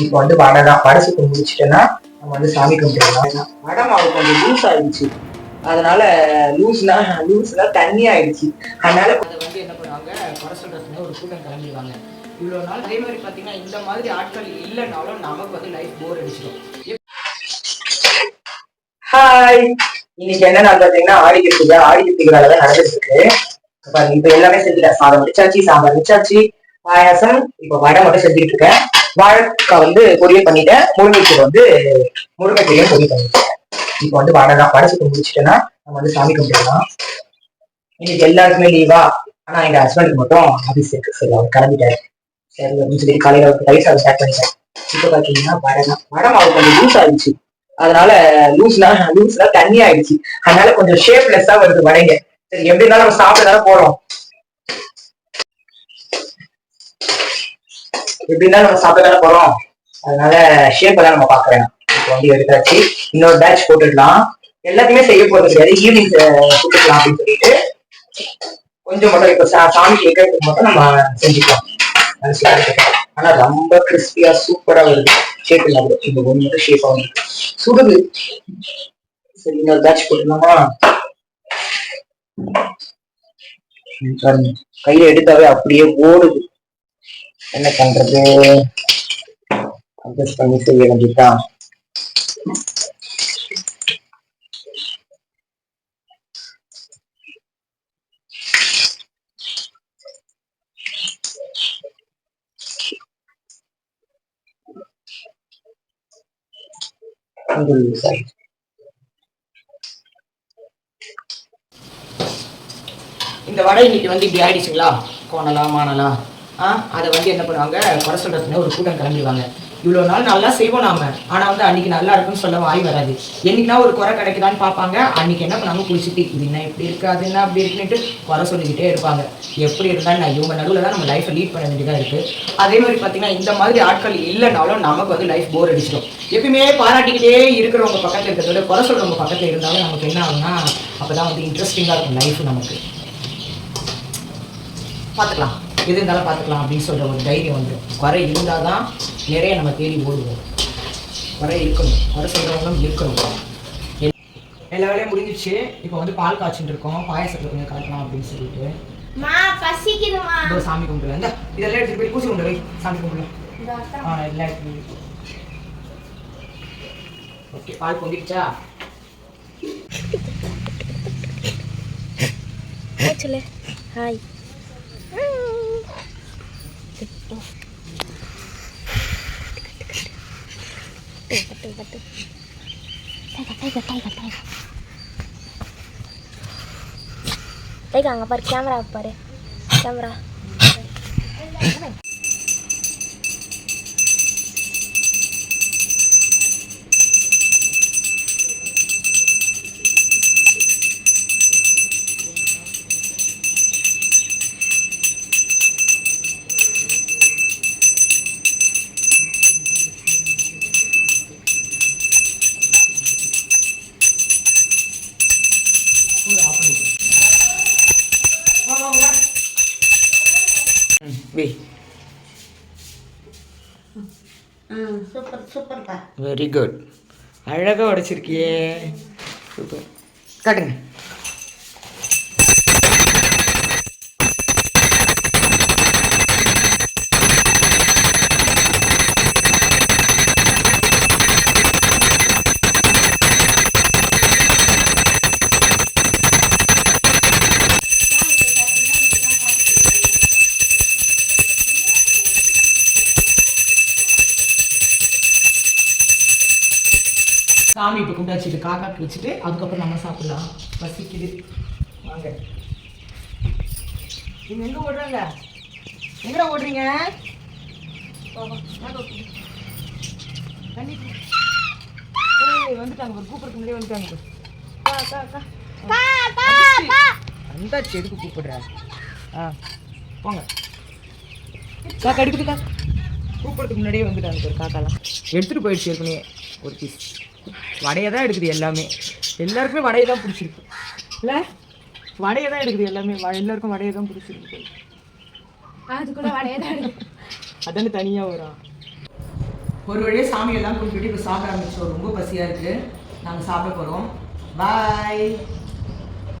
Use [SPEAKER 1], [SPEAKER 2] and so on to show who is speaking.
[SPEAKER 1] இப்போ வந்து வடை தான் வடை சுட்டு முடிச்சிட்டேன்னா நம்ம வந்து சாமி கும்பிட்டுக்கலாம் வடை மாவு கொஞ்சம் லூஸ் ஆயிடுச்சு. அதனால லூஸ்னா லூஸ்னா தண்ணி ஆயிடுச்சு. அதனால
[SPEAKER 2] அதை வந்து என்ன பண்ணுவாங்க? குறை சொல்றதுக்கு ஒரு கூட்டம் கிளம்பிடுவாங்க. இவ்வளோ நாள் அதே மாதிரி பார்த்தீங்கன்னா இந்த மாதிரி ஆட்கள் இல்லைனாலும் நமக்கு வந்து லைஃப் போர் அடிச்சிடும்.
[SPEAKER 1] ஹாய் இன்னைக்கு என்ன நாள் பார்த்தீங்கன்னா ஆடி கிருத்திகை ஆடி கிருத்திகை வேலை தான் நடந்துட்டு இருக்கு இப்ப எல்லாமே செஞ்சுட்டேன். சாதம் வச்சாச்சு சாம்பார் வச்சாச்சு. பாயாசம் இப்ப வடை மட்டும் செஞ்சுட்டு இருக்கேன். வாழைக்காய் வந்து பொரியல் பண்ணிட்டேன். முருங்கைக்கீரை வந்து முருங்கைக்கீரையும் பொரியல் பண்ணிட்டேன். இப்போ வந்து வடை தான். வடை சுட்டு முடிச்சிட்டேன்னா நம்ம வந்து சாமி கும்பிடலாம். இன்னைக்கு எல்லாருக்குமே லீவா ஆனா எங்க ஹஸ்பண்டுக்கு மட்டும் ஆபீஸ் இருக்கு. சரி அவர் கிளம்பிட்டாரு. சரி அப்படின்னு சொல்லி காலையில ஒரு தயிர் அவர் ஸ்டார்ட் பண்ணிட்டேன். இப்போ பாத்தீங்கன்னா வடை தான். வடை மாவு கொஞ்சம் லூஸ் ஆயிடுச்சு. அதனால லூஸ்னா லூஸ்னா தண்ணி ஆயிடுச்சு. அதனால கொஞ்சம் ஷேப்லெஸ்ஸா வருது வடைங்க. சரி எப்படி இருந்தாலும் நம்ம சாப்பிட தானே போறோம். எப்படி இருந்தாலும் நம்ம சாப்பிட தானே போறோம். அதனால ஷேப் தான் நம்ம பாக்குறேன் இப்போ வந்து எடுத்தாச்சு. இன்னொரு பேட்ச் போட்டுடலாம். எல்லாத்தையுமே செய்ய போறது கிடையாது ஈவினிங் போட்டுக்கலாம் அப்படின்னு சொல்லிட்டு கொஞ்சம் மட்டும் இப்ப சா- சாமி கேட்கறதுக்கு மட்டும் நம்ம செஞ்சுக்கலாம். மனசுல ஆனா ரொம்ப கிறிஸ்பியா சூப்பரா வருது. ஷேப் இல்லாம இந்த ஒன்று மட்டும் ஷேப் ஆகும் சுடுது. சரி இன்னொரு பேட்ச் போட்டுடலாமா? கையில எடுத்தாவே அப்படியே ஓடுது. என்ன பண்றது? அட்ஜஸ்ட் பண்ணி செய்ய வேண்டியதுதான்
[SPEAKER 2] இந்த வடை இன்னைக்கு வந்து இப்படி ஆயிடுச்சுங்களா? கோணலா மானலா அதை வந்து என்ன பண்ணுவாங்க? குறை சொல்றதுக்கு ஒரு கூட்டம் கிளம்பிடுவாங்க. இவ்வளோ நாள் நல்லா செய்வோம் நாம. ஆனால் வந்து அன்னைக்கு நல்லா இருக்குன்னு சொல்ல வாய் வராது. என்னைக்குனா ஒரு குறை கிடைக்குதான்னு பார்ப்பாங்க. அன்னைக்கு என்ன பண்ணாமல் குளிச்சுட்டு இது என்ன இப்படி இருக்கு அது என்ன அப்படி இருக்குன்னுட்டு குறை சொல்லிக்கிட்டே இருப்பாங்க. எப்படி இருந்தாலும் நான் இவங்க நடுவில் தான் நம்ம லைஃப்பை லீட் பண்ண வேண்டியதாக இருக்குது அதே மாதிரி பார்த்தீங்கன்னா இந்த மாதிரி ஆட்கள் இல்லைனாலும் நமக்கு வந்து லைஃப் போர் அடிச்சிடும். எப்பயுமே பாராட்டிக்கிட்டே இருக்கிறவங்க பக்கத்தில் இருக்கிறத விட குறை சொல்கிறவங்க பக்கத்தில் இருந்தாலும் நமக்கு என்ன ஆகும்னா அப்போ தான் வந்து இன்ட்ரெஸ்டிங்காக இருக்கும் லைஃப் நமக்கு. பார்த்துக்கலாம். எது இருந்தாலும் பார்த்துக்கலாம் அப்படின்னு சொல்கிற ஒரு தைரியம் வந்து குறை இருந்தால் தான் நிறைய நம்ம தேடி ஓடுவோம். குறை இருக்கணும். குறை சொல்கிறவங்களும் இருக்கணும். எல்- எல்லா வேலையும் முடிஞ்சிச்சு இப்போ வந்து பால் காய்ச்சிட்டு இருக்கோம். பாயாசத்தில் கொஞ்சம் கலக்கலாம் அப்படின்னு சொல்லிட்டு.
[SPEAKER 3] மா பசிக்குதுமா.
[SPEAKER 2] இதோ சாமி கும்பிடுவேன் இந்த இதெல்லாம் எடுத்துட்டு போய் பூசி கொண்டு வை. சாமி கும்பிடுவேன் ஆ எல்லாம் எடுத்து வை. ஓகே பால் பொங்கிடுச்சா?
[SPEAKER 3] சொல்லு. ஹாய். அங்க பாரு கேமரா பாரு கேமரா
[SPEAKER 2] வெரி குட் அழகாக உடைச்சிருக்கியே. சூப்பர். காட்டுங்க. சாமி இப்போ கும்பிட்டு வச்சுட்டு காக்காக்கு வச்சுட்டு அதுக்கப்புறம் நம்ம சாப்பிடலாம். பசிக்குது. வாங்க. நீங்க எங்க ஓடுறாங்க? எங்கடா ஓடுறீங்க? வந்துட்டாங்க. ஒரு கூப்பிடுறதுக்கு முன்னாடியே வந்துட்டாங்க. வந்தாச்சு. எதுக்கு கூப்பிடுற? ஆ போங்க. காக்கா அடிக்குதுக்கா கூப்பிடுறதுக்கு முன்னாடியே வந்துட்டாங்க. ஒரு காக்காலாம். எடுத்துகிட்டு போயிடுச்சு ஏற்கனவே. ஒரு பீஸ் வடையை தான் எடுக்குது எல்லாமே. எல்லாருக்குமே வடையை தான் பிடிச்சிருக்கு. இல்லை? வடையை தான் எடுக்குது எல்லாமே. எல்லாருக்கும் வடையை தான் பிடிச்சிருக்கு.
[SPEAKER 3] அதுக்குள்ள
[SPEAKER 2] அதானே தனியாக வரும். ஒரு வழியாக சாமியெல்லாம் கும்பிட்டு இப்போ சாப்பிட ஆரம்பிச்சோம். ரொம்ப பசியாக இருக்குது நாங்கள் சாப்பிட போகிறோம் பாய்